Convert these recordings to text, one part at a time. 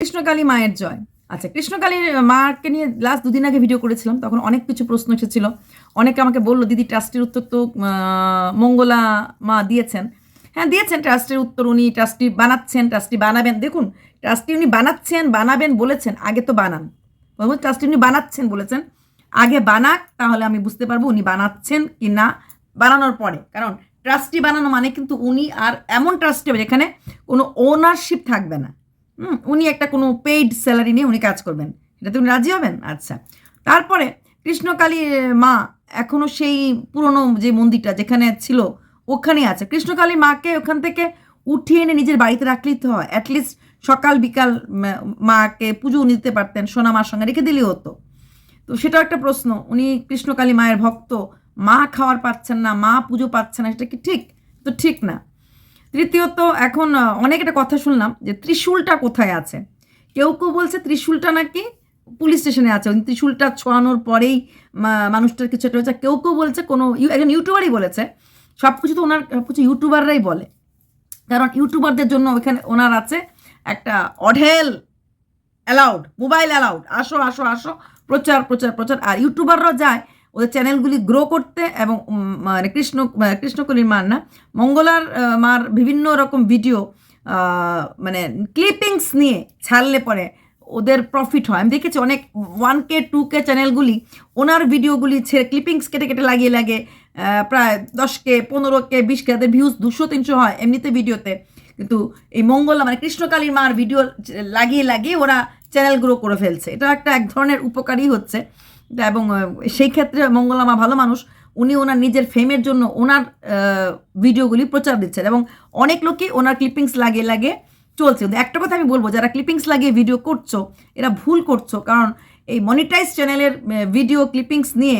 কৃষ্ণকালী মায়ের জয়। আচ্ছা কৃষ্ণকালীর মাকে নিয়ে লাস্ট দুদিন আগে ভিডিও করেছিলাম, তখন অনেক কিছু প্রশ্ন এসেছিল। অনেকে আমাকে বলল, দিদি ট্রাস্টির উত্তর তো মঙ্গলা মা দিয়েছেন। হ্যাঁ দিয়েছেন ট্রাস্টের উত্তর উনি ট্রাস্টি বানাচ্ছেন ট্রাস্টি বানাবেন। দেখুন ট্রাস্টি উনি বানাচ্ছেন, বানাবেন বলেছেন, আগে তো বানান। ট্রাস্টি উনি বানাচ্ছেন বলেছেন, আগে বানাক, তাহলে আমি বুঝতে পারব উনি বানাচ্ছেন কি না বানানোর পরে। কারণ ট্রাস্টি বানানো মানে কিন্তু উনি আর এমন ট্রাস্টি হবে যেখানে কোনো ওনারশিপ থাকবে না। উনি একটা কোনো পেইড স্যালারি নিয়ে উনি কাজ করবেন। এটাতে উনি রাজি হবেন? আচ্ছা। তারপরে কৃষ্ণকালী মা এখনও সেই পুরনো যে মন্দিরটা যেখানে ছিল, ওখানেই আছে। কৃষ্ণকালী মাকে ওখান থেকে উঠিয়ে এনে নিজের বাড়িতে রাখলেই তো হয়। অ্যাটলিস্ট সকাল, বিকাল মাকে পুজো নিতে পারতেন, সোনা মার সঙ্গে রেখে দিলেই হতো। তো সেটাও একটা প্রশ্ন। উনি কৃষ্ণকালী মায়ের ভক্ত, মা খাওয়ার পাচ্ছেন না, মা পুজো পাচ্ছেন না, সেটা কি ঠিক? তো ঠিক না। তৃতীয়ত, এখন অনেক একটা কথা শুনলাম যে ত্রিশূলটা কোথায় আছে? কেউ কেউ বলছে ত্রিশূলটা নাকি পুলিশ স্টেশনে আছে। ত্রিশূলটা ছোঁয়ানোর পরেই মানুষটার কিছু একটা হয়েছে। কেউ কেউ বলছে কোনো একজন ইউটিউবারই বলেছে। সব কিছু তো ওনার সব কিছু ইউটিউবাররাই বলে। কারণ ইউটিউবারদের জন্য ওখানে ওনার আছে একটা অঢেল অ্যালাউড মোবাইল অ্যালাউড আসো আসো আসো। প্রচার প্রচার প্রচার। আর ইউটিউবাররা যায় ওদের চ্যানেলগুলি গ্রো করতে এবং মানে কৃষ্ণ মানে কৃষ্ণকলির মার না, মঙ্গলার মার বিভিন্ন রকম ভিডিও মানে ক্লিপিংস নিয়ে ছাড়লে পরে ওদের প্রফিট হয়। আমি দেখেছি অনেক ওয়ান কে টু কে চ্যানেলগুলি, ওনার ভিডিওগুলি ছেড়ে ক্লিপিংস কেটে কেটে লাগিয়ে লাগে প্রায় দশ কে পনেরো কে বিশ কে তাদের ভিউজ দুশো, তিনশো হয় এমনিতে ভিডিওতে কিন্তু এই মঙ্গলা মানে কৃষ্ণকালীর মার ভিডিও লাগিয়ে লাগিয়ে ওরা চ্যানেল গ্রো করে ফেলছে। এটা একটা এক ধরনের উপকারী হচ্ছে। এবং সেই ক্ষেত্রে মঙ্গলা মা ভালো মানুষ, উনি ওনার নিজের ফেমের জন্য ওনার ভিডিওগুলি প্রচার দিচ্ছেন এবং অনেক লোকই ওনার ক্লিপিংস লাগিয়ে লাগিয়ে চলছে। কিন্তু একটা কথা আমি বলব, যারা ক্লিপিংস লাগিয়ে ভিডিও করছ, এরা ভুল করছ, কারণ এই মনিটাইজ চ্যানেলের ভিডিও ক্লিপিংস নিয়ে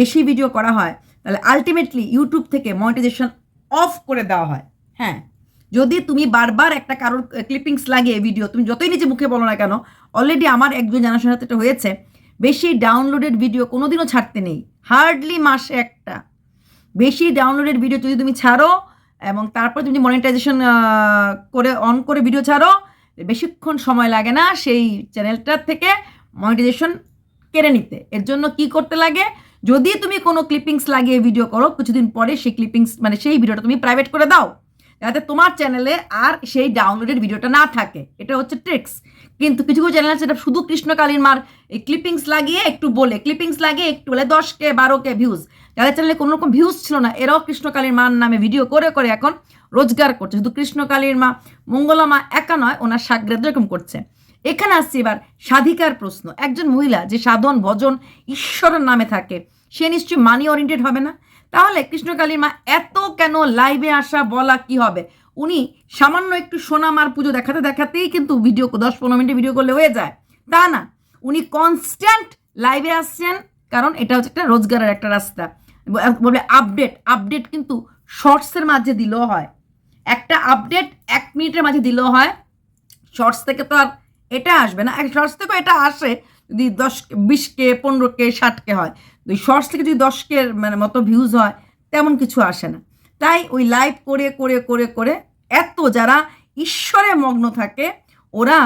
বেশি ভিডিও করা হয়, তাহলে আলটিমেটলি ইউটিউব থেকে মনিটাইজেশন অফ করে দেওয়া হয়। হ্যাঁ যদি তুমি বারবার একটা কারোর ক্লিপিংস লাগিয়ে ভিডিও তুমি যতই নিজে মুখে বলো না কেন অলরেডি আমার একজন জানাশোনাতে হয়েছে বেশি ডাউনলোডেড ভিডিও কোনোদিনও ছাড়তে নেই। হার্ডলি মাসে একটা। বেশি ডাউনলোডেড ভিডিও যদি তুমি ছাড়ো এবং তারপর তুমি মনিটাইজেশন করে অন করে ভিডিও ছাড়ো, বেশিক্ষণ সময় লাগে না সেই চ্যানেলটার থেকে মনিটাইজেশন কেড়ে নিতে। এর জন্য কি করতে লাগে? যদি তুমি কোনো ক্লিপিংস লাগিয়ে ভিডিও করো, কিছুদিন পরে সেই ক্লিপিংস মানে সেই ভিডিওটা তুমি প্রাইভেট করে দাও। যাতে তোমার চ্যানেলে আর সেই ডাউনলোডেড ভিডিওটা না থাকে। এটা হচ্ছে ট্রিক্স কিন্তু কিছু কিছু চ্যানেল আছে যেটা শুধু কৃষ্ণকালীর মার ক্লিপিংস লাগিয়ে একটু বলে। ক্লিপিংস লাগিয়ে একটু বলে দশ কে বারো কে ভিউজ যাদের চ্যানেলে কোনো রকম ভিউজ ছিল না, এরাও কৃষ্ণকালীর মার নামে ভিডিও করে করে এখন রোজগার করছে। শুধু কৃষ্ণকালীর মা, মঙ্গলা মা একা নয়, ওনার সাগ্রাদ এরকম করছে। এখানে আসছে এবার সাধিকার প্রশ্ন। একজন মহিলা যে সাধন, ভজন, ঈশ্বরের নামে থাকে, সে নিশ্চয়ই মানি ওরিয়েন্টেড হবে না? তাহলে কৃষ্ণকালীর মা এত কেন লাইভে আসা বলা কি হবে? উনি সামান্য একটু সোনামার পুজো দেখাতে দেখাতেই কিন্তু ভিডিও দশ পনেরো মিনিটে ভিডিও করলে হয়ে যায়। তা না, উনি কনস্ট্যান্ট লাইভে আসছেন, কারণ এটা হচ্ছে একটা রোজগারের একটা রাস্তা। বলবে আপডেট আপডেট কিন্তু শর্টসের মাঝে দিলেও হয়। একটা আপডেট এক মিনিটের মাঝে দিলেও হয়। শর্টস থেকে তো আর এটা আসবে না। শর্টস থেকেও এটা আসে যদি দশ বিশ কে, পনেরো কে, ষাট কে হয়। ওই শর্টস থেকে যদি দশ কে মানে মতো ভিউজ হয়, তেমন কিছু আসে না। তাই ওই লাইভ করে করে করে করে এত যারা ঈশ্বরে মগ্ন থাকে, ওরা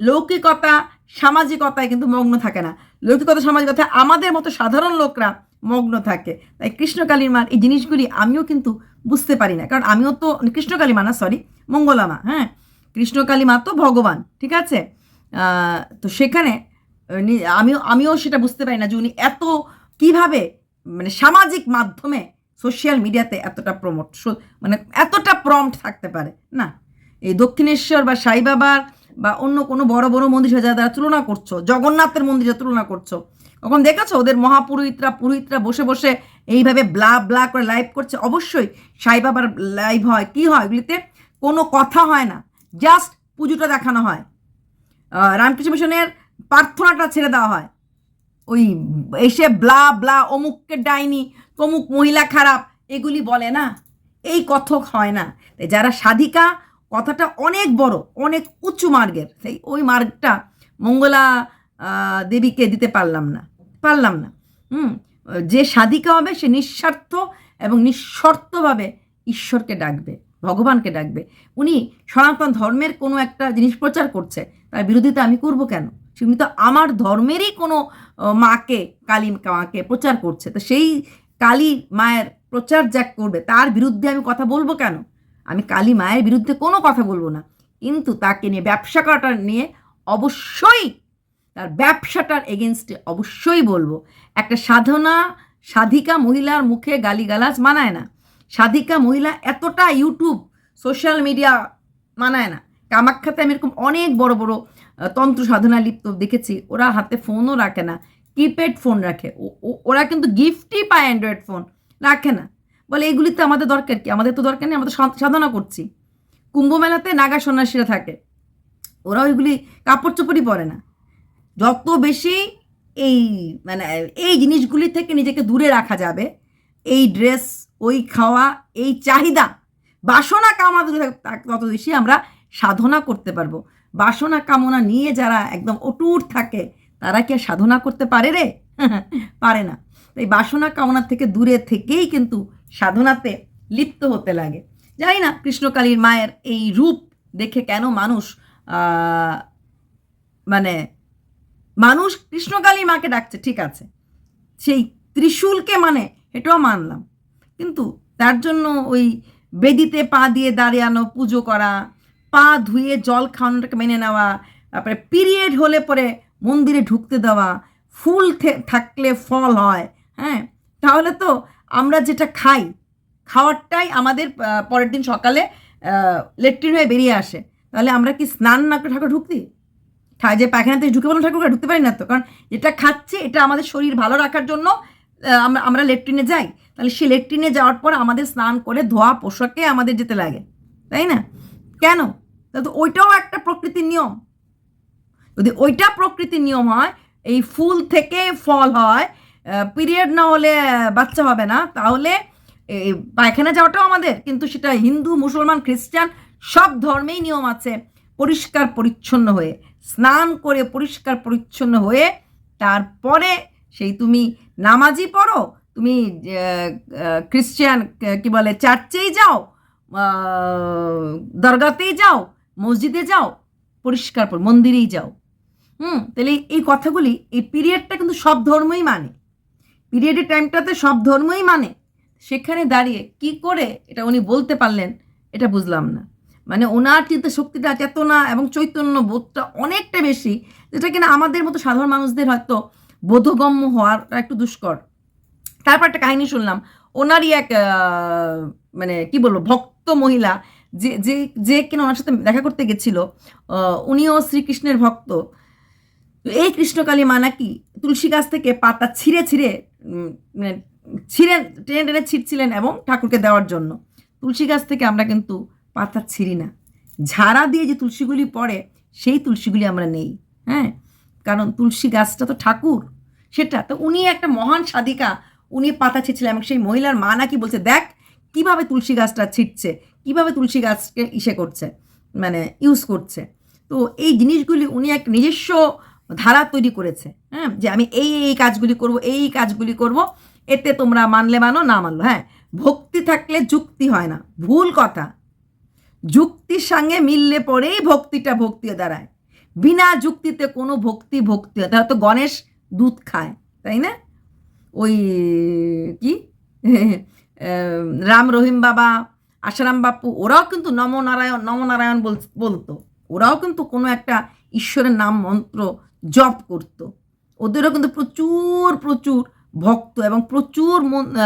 লৌকিকতা, সামাজিকতায় কিন্তু মগ্ন থাকে না। লৌকিকতা, সামাজিকতা আমাদের মতো সাধারণ লোকরা মগ্ন থাকে। তাই কৃষ্ণকালীর মার এই জিনিসগুলি আমিও কিন্তু বুঝতে পারি না। কারণ আমিও তো কৃষ্ণকালী মা না সরি মঙ্গলা মা হ্যাঁ? কৃষ্ণকালী মা তো ভগবান, ঠিক আছে? তো সেখানে আমিও আমিও সেটা বুঝতে পারি না যে উনি এত কীভাবে মানে সামাজিক মাধ্যমে সোশ্যাল মিডিয়াতে এতটা প্রমোট মানে এতটা প্রম্পট থাকতে পারে, না? এই দক্ষিণেশ্বর বা সাই বাবার বা অন্য কোনো বড় বড় মন্দির যারা যারা তুলনা করছ, জগন্নাথের মন্দিরে তুলনা করছ, কখন দেখেছ ওদের মহাপুরোহিতরা, পুরোহিতরা বসে বসে এইভাবে ব্লা ব্লা করে লাইভ করছে? অবশ্যই সাই বাবার লাইভ হয়, কি হয়? এগুলিতে কোনো কথা হয় না জাস্ট পুজোটা দেখানো হয়। রামকৃষ্ণ মিশনের প্রার্থনাটা ছেড়ে দেওয়া হয়। ওই এসে ব্লা ব্লা অমুককে ডাইনি, তমুক মহিলা খারাপ, এগুলি বলে না। এই কথক হয় না। তাই যারা সাধিকা, কথাটা অনেক বড়, অনেক উঁচু মার্গের, সেই ওই মার্গটা মঙ্গলা দেবীকে দিতে পারলাম না পারলাম না। হুম, যে সাধিকা হবে, সে নিঃস্বার্থ এবং নিঃশর্তভাবে ঈশ্বরকে ডাকবে, ভগবানকে ডাকবে। উনি সনাতন ধর্মের কোনো একটা জিনিস প্রচার করছে, তার বিরোধিতা আমি করব কেন? উনি তো আমার ধর্মেরই কোনো মাকে, কালী মাকে প্রচার করছে। তো সেই কালী মায়ের প্রচার যা করবে, তার বিরুদ্ধে আমি কথা বলব কেন? আমি কালী মায়ের বিরুদ্ধে কোনো কথা বলব না। কিন্তু তাকে নিয়ে ব্যবসা করাটা নিয়ে অবশ্যই, তার ব্যবসাটার এগেনস্টে অবশ্যই বলব, একটা সাধনা সাধিকা মহিলার মুখে গালিগালাজ মানায় না। সাধিকা মহিলা এতটা ইউটিউব, সোশ্যাল মিডিয়া মানায় না। কামাখ্যাতে আমি এরকম অনেক বড় বড় তন্ত্র সাধনা লিপ্ত দেখেছি, ওরা হাতে ফোনও রাখে না কিপ্যাড ফোন রাখে ওরা কিন্তু গিফটই পায় অ্যান্ড্রয়েড ফোন রাখে না। বলে এগুলি তো আমাদের দরকার কি? আমাদের তো দরকার নেই আমাদের সাধনা করছি। কুম্ভ মেলাতে নাগা সন্ন্যাসীরা থাকে ওরা ওইগুলি কাপড় চোপড়ই পরে না। যত বেশি এই মানে এই জিনিসগুলি থেকে নিজেকে দূরে রাখা যাবে, এই ড্রেস ওই খাওয়া, এই চাহিদা, বাসনা থাক- তত বেশি আমরা সাধনা করতে পারব। বাসনা কামনা নিয়ে যারা একদম অটুট থাকে, তারা কি আর সাধনা করতে পারে রে? পারে না। তাই বাসনা কামনা থেকে দূরে থেকেই কিন্তু সাধনাতে লিপ্ত হতে লাগে। জানি না কৃষ্ণকালীর মায়ের এই রূপ দেখে কেন মানুষ মানে মানুষ কৃষ্ণকালী মাকে ডাকছে, ঠিক আছে। সেই ত্রিশূলকে মানে এটাও মানলাম। কিন্তু তার জন্য ওই বেদিতে পা দিয়ে দাঁড়িয়ানো পুজো করা পা ধুয়ে জল খাওয়ানোটাকে মেনে নেওয়া, তারপরে পিরিয়ড হলে পরে মন্দিরে ঢুকতে দেওয়া, ফুল থাকলে ফল হয় হ্যাঁ? তাহলে তো আমরা যেটা খাই, খাওয়ারটাই আমাদের পরের দিন সকালে লেট্রিন হয়ে বেরিয়ে আসে। তাহলে আমরা কি স্নান না করে ঠাকুর ঢুকতি? যে পায়খানাতে ঢুকে বললাম, ঠাকুর ঢুকতে পারি না তো? কারণ যেটা খাচ্ছে, এটা আমাদের শরীর ভালো রাখার জন্য আমরা আমরা লেট্রিনে যাই। তাহলে সেই লেট্রিনে যাওয়ার পর আমাদের স্নান করে ধোয়া পোশাকে আমাদের যেতে লাগে, তাই না? কেন? তো ওইটাও একটা প্রকৃতির নিয়ম। যদি ওইটা প্রকৃতির নিয়ম হয়, এই ফুল থেকে ফল হয় পিরিয়ড না হলে বাচ্চা হবে না, তাহলে পায়খানা যাওয়াটাও আমাদের। কিন্তু সেটা হিন্দু, মুসলমান, খ্রিস্টান, সব ধর্মেই নিয়ম আছে পরিষ্কার পরিচ্ছন্ন হয়ে। স্নান করে পরিষ্কার পরিচ্ছন্ন হয়ে, তারপরে সেই তুমি নামাজি পড়ো, তুমি খ্রিস্টান, কি বলে, চার্চেই যাও দরগাতেই যাও মসজিদে যাও, পরিষ্কার পর, মন্দিরেই যাও। হুম, তাহলে এই কথাগুলি, এই পিরিয়ডটা কিন্তু সব ধর্মই মানে। পিরিয়ডের টাইমটাতে সব ধর্মই মানে। সেখানে দাঁড়িয়ে কি করে এটা উনি বলতে পারলেন, এটা বুঝলাম না। মানে ওনার চিন্তা শক্তিটা চেতনা এবং চৈতন্য বোধটা অনেকটা বেশি, যেটা কিনা আমাদের মতো সাধারণ মানুষদের হয়তো বোধগম্য হওয়াটা একটু দুষ্কর। তারপর একটা কাহিনী শুনলাম। ওনারই এক মানে কি বলব, ভক্ত মহিলা যে যে যে কিনা ওনার সাথে দেখা করতে গেছিল উনিও শ্রীকৃষ্ণের ভক্ত। এই কৃষ্ণকালী মা নাকি তুলসী গাছ থেকে পাতা ছিঁড়ে ছিঁড়ে মানে ছিঁড়ে, টেনে টেনে ছিঁড়ছিলেন এবং ঠাকুরকে দেওয়ার জন্য। তুলসী গাছ থেকে আমরা কিন্তু পাতা ছিঁড়ি না। ঝাড়া দিয়ে যে তুলসীগুলি পড়ে, সেই তুলসীগুলি আমরা নেই হ্যাঁ? কারণ তুলসী গাছটা তো ঠাকুর, সেটা। তো উনি একটা মহান সাধিকা, উনি পাতা ছিঁড়ছিলেন এবং সেই মহিলার মা নাকি বলছে, দেখ, কীভাবে তুলসী গাছটা ছিটছে কীভাবে তুলসী গাছকে ইসে করছে মানে ইউজ করছে। তো এই জিনিসগুলি উনি এক নিজস্ব ধারা তৈরি করেছে হ্যাঁ যে আমি এই এই কাজগুলি করব, এই কাজগুলি করব, এতে তোমরা মানলে মানো, না মানলো হ্যাঁ ভক্তি থাকলে যুক্তি হয় না। ভুল কথা, যুক্তির সঙ্গে মিললে পরেই ভক্তিটা ভক্তি দাঁড়ায় বিনা যুক্তিতে কোনো ভক্তি ভক্তি হয় তাহলে তো গণেশ দুধ খায়, তাই না? ওই কি? রাম রহিম বাবা আশারাম বাপু ওরাও কিন্তু নমনারায়ণ নমনারায়ণ বল- বলতো। ওরাও কিন্তু কোনো একটা ঈশ্বরের নাম মন্ত্র জপ করত। ওদেরও কিন্তু প্রচুর প্রচুর ভক্ত এবং প্রচুর মন-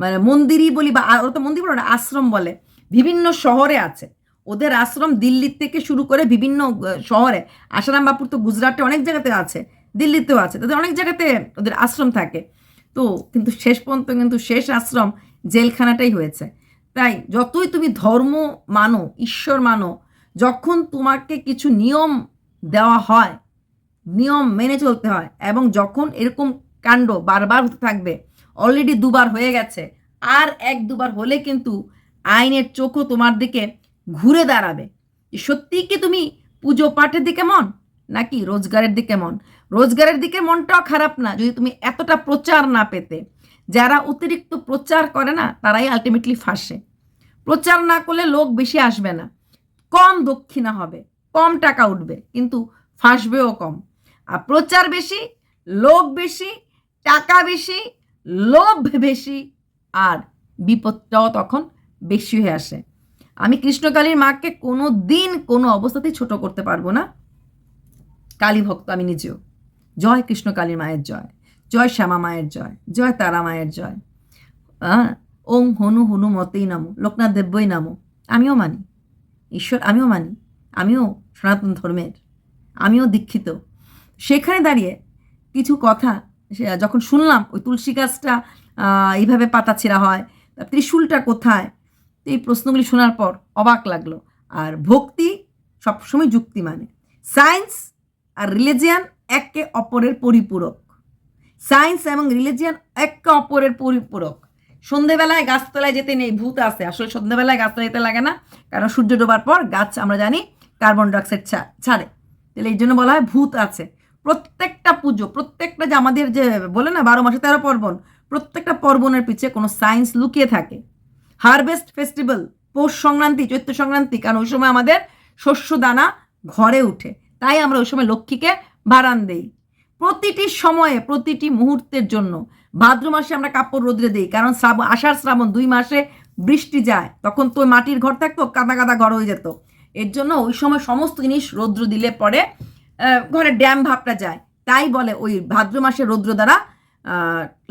মানে মন্দিরই বলি বা ওরা তো মন্দির বলে আশ্রম বলে। বিভিন্ন শহরে আছে। ওদের আশ্রম দিল্লির থেকে শুরু করে বিভিন্ন শহরে। আশারাম বাপুর তো গুজরাটে অনেক জায়গাতে আছে, দিল্লিতেও আছে। তাদের অনেক জায়গাতে ওদের আশ্রম থাকে। তো কিন্তু শেষ পর্যন্ত কিন্তু শেষ আশ্রম জেলখানাটাই হয়েছে। তাই যতই তুমি ধর্ম মানো, ঈশ্বর মানো, যখন তোমাকে কিছু নিয়ম দেওয়া হয়, নিয়ম মেনে চলতে হয় এবং যখন এরকম কাণ্ড বারবার হতে থাকবে অলরেডি দুবার হয়ে গেছে, আর এক দুবার হলে কিন্তু আইনের চোখও তোমার দিকে ঘুরে দাঁড়াবে। সত্যিই কি তুমি পুজো পাঠের দিকে মন, নাকি রোজগারের দিকে মন? রোজগারের দিকে মনটাও খারাপ না, যদি তুমি এতটা প্রচার না পেতে। যারা অতিরিক্ত প্রচার করে না, তারাই আলটিমেটলি ফাঁসে। প্রচার না করলে লোক বেশি আসবে না। কম দক্ষিণা হবে, কম টাকা উঠবে, কিন্তু ফাঁসবেও কম। আর প্রচার বেশি, লোক বেশি, টাকা বেশি, লোভ বেশি, আর বিপদটাও তখন বেশি হয়ে আসে। আমি কৃষ্ণকালীর মাকে কোনো দিন কোনো অবস্থাতেই ছোট করতে পারব না। কালী ভক্ত আমি নিজেও। জয় কৃষ্ণকালীর মায়ের জয়। জয় শ্যামা মায়ের জয় জয় তারা মায়ের জয়। হ্যাঁ ওং হনু হনু মতেই নামো, লোকনাথ দেব্যই নামো। আমিও মানি, ঈশ্বর, আমিও মানি, আমিও সনাতন ধর্মের, আমিও দীক্ষিত। সেখানে দাঁড়িয়ে কিছু কথা যখন শুনলাম, ওই তুলসী গাছটা এইভাবে পাতা ছেঁড়া হয়, ত্রিশূলটা কোথায়? তো এই প্রশ্নগুলি শোনার পর অবাক লাগল। আর ভক্তি সবসময় যুক্তি মানে। সায়েন্স আর রিলিজিয়ান একে অপরের পরিপূরক। সায়েন্স এবং রিলিজিয়ান একে অপরের পরিপূরক। সন্ধেবেলায় গাছতলায় যেতে নেই, ভূত আছে। আসলে সন্ধেবেলায় গাছতলায় যেতে লাগে না, কারণ সূর্য ডোবার পর গাছ আমরা জানি কার্বন ডাইঅক্সাইড ছাড়ে। তাহলে এই জন্য বলা হয় ভূত আছে। প্রত্যেকটা পুজো, প্রত্যেকটা যে আমাদের যে বলে না, বারো মাসে তেরো পার্বণ, প্রত্যেকটা পার্বণের পিছে কোনো সায়েন্স লুকিয়ে থাকে। হারভেস্ট ফেস্টিভ্যাল, পৌষ সংক্রান্তি, চৈত্র সংক্রান্তি, কারণ ওই সময় আমাদের শস্য দানা ঘরে উঠে। তাই আমরা ওই সময় লক্ষ্মীকে ভাড়ান দেই। প্রতিটি সময়ে, প্রতিটি মুহূর্তের জন্য। ভাদ্র মাসে আমরা কাপড় রোদ্রে দিই, কারণ শ্রাবণ আষাঢ় শ্রাবণ দুই মাসে বৃষ্টি যায়, তখন তো মাটির ঘর থাকতো, কাদা কাদা ঘর হয়ে যেত। এর জন্য ওই সময় সমস্ত জিনিস রৌদ্র দিলে পরে ঘরে ড্যাম ভাবটা যায়। তাই বলে ওই ভাদ্র মাসে রৌদ্র দ্বারা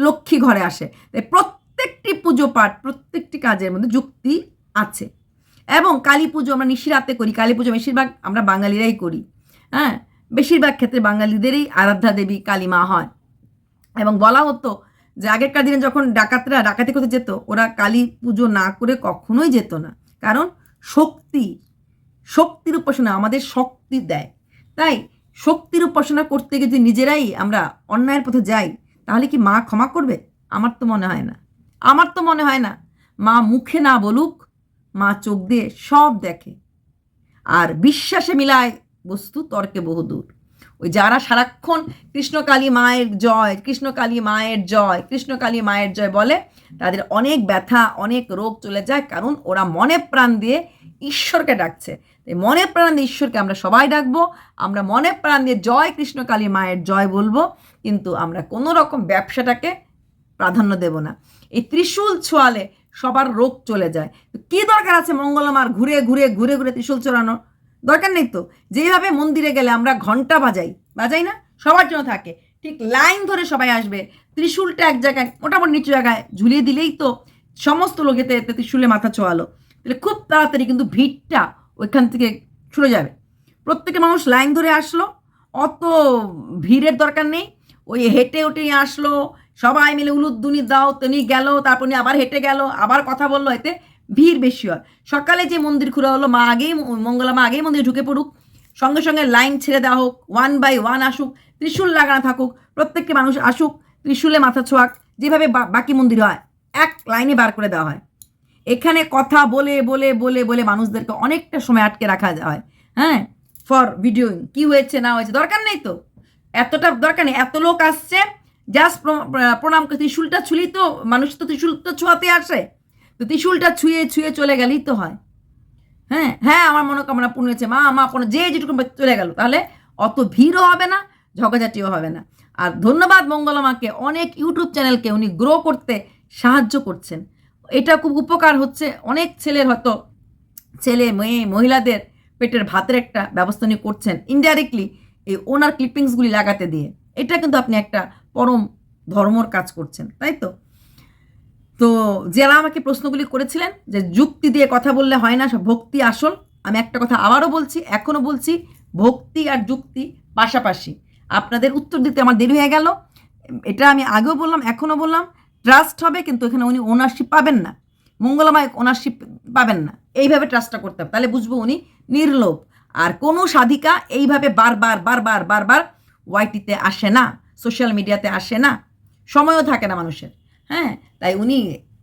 লক্ষ্মী ঘরে আসে। তাই প্রত্যেকটি পুজো পাঠ, প্রত্যেকটি কাজের মধ্যে যুক্তি আছে। এবং কালী পুজো আমরা নিশিরাতে করি, কালী পুজো বেশিরভাগ আমরা বাঙালিরাই করি। হ্যাঁ? বেশিরভাগ ক্ষেত্রে বাঙালিদেরই আরাধ্যা দেবী কালী মা হয়। এবং বলা হতো যে আগেরকার দিনে যখন ডাকাতরা ডাকাতি করতে যেত, ওরা কালী পুজো না করে কখনোই যেত না। কারণ শক্তি, শক্তির উপাসনা আমাদের শক্তি দেয়। তাই শক্তির উপাসনা করতে গিয়ে যদি নিজেরাই আমরা অন্যায়ের পথে যাই, তাহলে কি মা ক্ষমা করবে? আমার তো মনে হয় না। আমার তো মনে হয় না। মা মুখে না বলুক, মা চোখ দিয়ে সব দেখে। আর বিশ্বাসে মিলায় বস্তু তর্কে বহুদূর ওই যারা সারাক্ষণ কৃষ্ণকালী মায়ের জয়, কৃষ্ণকালী মায়ের জয়, কৃষ্ণকালী মায়ের জয় বলে, তাদের অনেক ব্যথা, অনেক রোগ চলে যায়, কারণ ওরা মনে প্রাণ দিয়ে ঈশ্বরকে ডাকছে। তাই মনে প্রাণ দিয়ে ঈশ্বরকে আমরা সবাই ডাকবো, আমরা মনে প্রাণ দিয়ে জয় কৃষ্ণকালী মায়ের জয় বলব, কিন্তু আমরা কোনো রকম ব্যবসাটাকে প্রাধান্য দেব না। এই ত্রিশূল ছোঁয়ালে সবার রোগ চলে যায়। তো কী দরকার আছে মঙ্গলমার ঘুরে ঘুরে ঘুরে ঘুরে ত্রিশূল চড়ানোর দরকার নেই তো। যেভাবে মন্দিরে গেলে আমরা ঘণ্টা বাজাই বাজাই না? সবার জন্য থাকে। ঠিক লাইন ধরে সবাই আসবে, ত্রিশূলটা এক জায়গায়, মোটামুটি নিচু জায়গায় ঝুলিয়ে দিলেই তো সমস্ত লোক এতে এতে ত্রিশূলে মাথা চোয়ালো তাহলে খুব তাড়াতাড়ি কিন্তু ভিড়টা ওইখান থেকে ছুটে যাবে। প্রত্যেকে মানুষ লাইন ধরে আসলো, অত ভিড়ের দরকার নেই। ওই হেঁটে উঠে আসলো, সবাই মিলে উলুদ্দুনি দাও, তিনি গেল, তারপর আবার হেঁটে গেল, আবার কথা বলল, এতে ভিড় বেশি হয়। সকালে যে মন্দির খোলা হলো, মা আগেই মঙ্গলা মা আগেই মন্দিরে ঢুকে পড়ুক। সঙ্গে সঙ্গে লাইন ছেড়ে দেওয়া হোক, ওয়ান বাই ওয়ান আসুক, ত্রিশূল লাগানো থাকুক, প্রত্যেকটি মানুষ আসুক, ত্রিশূলে মাথা ছোঁয়াক, যেভাবে বাকি মন্দির হয়, এক লাইনে বার করে দেওয়া হয়। এখানে কথা বলে বলে বলে বলে মানুষদেরকে অনেকটা সময় আটকে রাখা হয়। হ্যাঁ? ফর ভিডিওইং কি হয়েছে, না হয়েছে, দরকার নেই তো। এতটা দরকার নেই। এত লোক আসছে, জাস্ট প্রণাম ত্রিশূলটা ছুলি তো, মানুষ তো ত্রিশূল তো ছোঁয়াতে আসে। তো ত্রিশুলটা ছুঁয়ে ছুঁয়ে চলে গেলেই তো হয়। হ্যাঁ হ্যাঁ আমার মনোকামনা পূর্ণ হয়েছে। মা মা, পূর্ণ, যে যেটুকু চলে গেল, তাহলে অত ভিড়ও হবে না, ঝগড়াঝাটিও হবে না। আর ধন্যবাদ মঙ্গলমাকে, অনেক ইউটিউব চ্যানেলকে উনি গ্রো করতে সাহায্য করছেন। এটা খুব উপকার হচ্ছে। অনেক ছেলের হয়তো ছেলে, মেয়ে, মহিলাদের পেটের ভাতের একটা ব্যবস্থা নিয়ে করছেন ইনডাইরেক্টলি এই ওনার ক্লিপিংসগুলি লাগাতে দিয়ে। এটা কিন্তু আপনি একটা পরম ধর্মর কাজ করছেন, তাই তো? তো যারা আমাকে প্রশ্নগুলি করেছিলেন যে যুক্তি দিয়ে কথা বললে হয় না ভক্তি আসল। আমি একটা কথা আবারও বলছি, এখনও বলছি, ভক্তি আর যুক্তি পাশাপাশি। আপনাদের উত্তর দিতে আমার দেরি হয়ে গেল। এটা আমি আগেও বললাম, এখনও বললাম। ট্রাস্ট হবে, কিন্তু এখানে উনি ওনারশিপ পাবেন না। মঙ্গলময় ওনারশিপ পাবেন না। এইভাবে ট্রাস্টটা করতে হবে। তাহলে বুঝব উনি নির্লোভ। আর কোনো সাধিকা এইভাবে বারবার বারবার বারবার ওয়াইটিতে আসে না সোশ্যাল মিডিয়াতে আসে না। সময়ও থাকে না মানুষের। হ্যাঁ? তাই উনি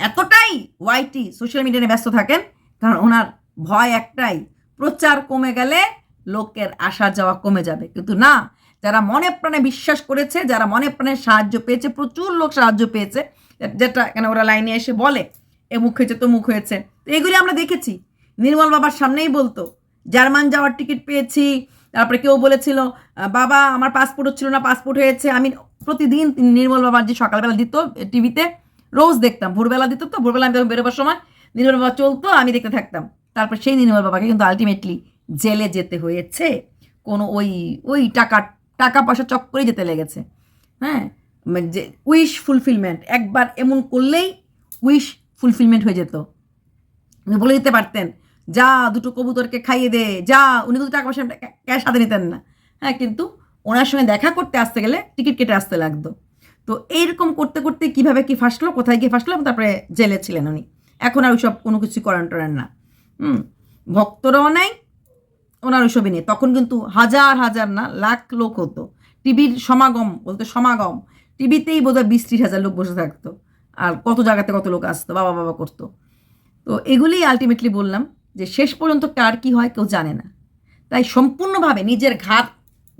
এতটাই ওয়াইটি সোশ্যাল মিডিয়াতে ব্যস্ত থাকেন, কারণ ওনার ভয় একটাই, প্রচার কমে গেলে লোকের আসা যাওয়া কমে যাবে। কিন্তু না, যারা মনে প্রাণে বিশ্বাস করেছে, যারা মনে প্রাণে সাহায্য পেয়েছে, প্রচুর লোক সাহায্য পেয়েছে যেটা এখানে ওরা লাইনে এসে বলে, এ মুখ হয়েছে, তো মুখ হয়েছে। তো এগুলি আমরা দেখেছি। নির্মল বাবার সামনেই বলতো, জার্মান যাওয়ার টিকিট পেয়েছি তারপরে কেউ বলেছিল বাবা, আমার পাসপোর্ট হচ্ছিল না পাসপোর্ট হয়েছে। আমি প্রতিদিন নির্মল বাবার যে সকালবেলা দিত টিভিতে, রোজ দেখতাম। ভোরবেলা দিত তো, ভোরবেলা আমি বেরোবার সময় নির্মল বাবা চলতো, আমি দেখতে থাকতাম। তারপর সেই নির্মল বাবাকে কিন্তু আলটিমেটলি জেলে যেতে হয়েছে। কোনো ওই ওই টাকা টাকা পয়সা চক্করে যেতে লেগেছে। হ্যাঁ? মানে যে উইশ ফুলফিলমেন্ট একবার এমন করলেই উইশ ফুলফিলমেন্ট হয়ে যেত। বলে দিতে পারতেন যা, দুটো কবুতরকে খাইয়ে দে, যা। উনি কিন্তু টাকা পয়সা ক্যাশ হাতে নিতেন না। হ্যাঁ কিন্তু ওনার সঙ্গে দেখা করতে আসতে গেলে টিকিট কেটে আসতে লাগতো। তো এইরকম করতে করতে কীভাবে কি ফাঁসলো, কোথায় গিয়ে ফাঁসলো তারপরে জেলে ছিলেন উনি। এখন আর ওইসব কোনো কিছু করেন টরেন না। হুম, ভক্তরাও নাই, ওনার ওইসবই নেই। তখন কিন্তু হাজার হাজার না, লাখ লোক হতো। টিভির সমাগম, বলতে সমাগম, টিভিতেই বোধহয় বিশ ত্রিশ হাজার লোক বসে থাকতো। আর কত জায়গাতে কত লোক আসতো, বাবা বাবা করতো। তো এগুলিই আলটিমেটলি বললাম। যে শেষ পর্যন্ত কার কি হয় কেউ জানে না। তাই সম্পূর্ণভাবে নিজের ঘাত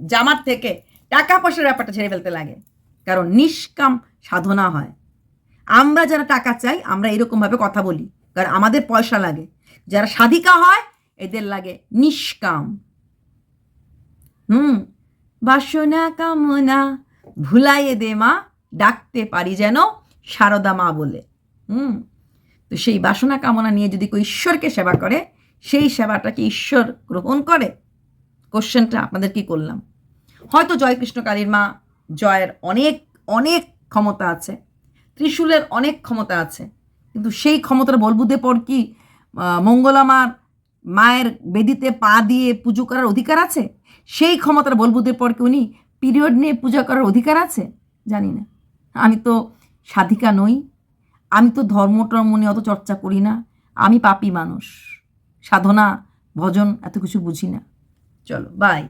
জামার থেকে টাকা পয়সার ব্যাপারটা ছেড়ে ফেলতে লাগে। কারণ নিষ্কাম সাধনা হয়। আমরা যারা টাকা চাই, আমরা এরকমভাবে কথা বলি। কারণ আমাদের পয়সা লাগে। যারা সাধিকা হয়, এদের লাগে নিষ্কাম। হুম, বাসনা কামনা ভুলাইয়ে দে মা, ডাকতে পারি যেন সারদা মা বলে। হুম। তো সেই বাসনা কামনা নিয়ে যদি কেউ ঈশ্বরকে সেবা করে, সেই সেবাটাকে ঈশ্বর গ্রহণ করে, কোশ্চেনটা আপনাদের কি করলাম। হয়তো জয়কৃষ্ণ কালীর মা জয়ের অনেক অনেক ক্ষমতা আছে, ত্রিশূলের অনেক ক্ষমতা আছে, কিন্তু সেই ক্ষমতার বলবুদে পর কি মঙ্গলামার মায়ের বেদিতে পা দিয়ে পুজো করার অধিকার আছে? সেই ক্ষমতার বলবুদের পর কি উনি পিরিয়ড নিয়ে পূজা করার অধিকার আছে? জানি না। আমি তো সাধিকা নই। আমি তো ধর্ম টর্ম নিয়ে অত চর্চা করি না। আমি পাপি মানুষ। সাধনা, ভজন এত কিছু বুঝি না। চলো বাই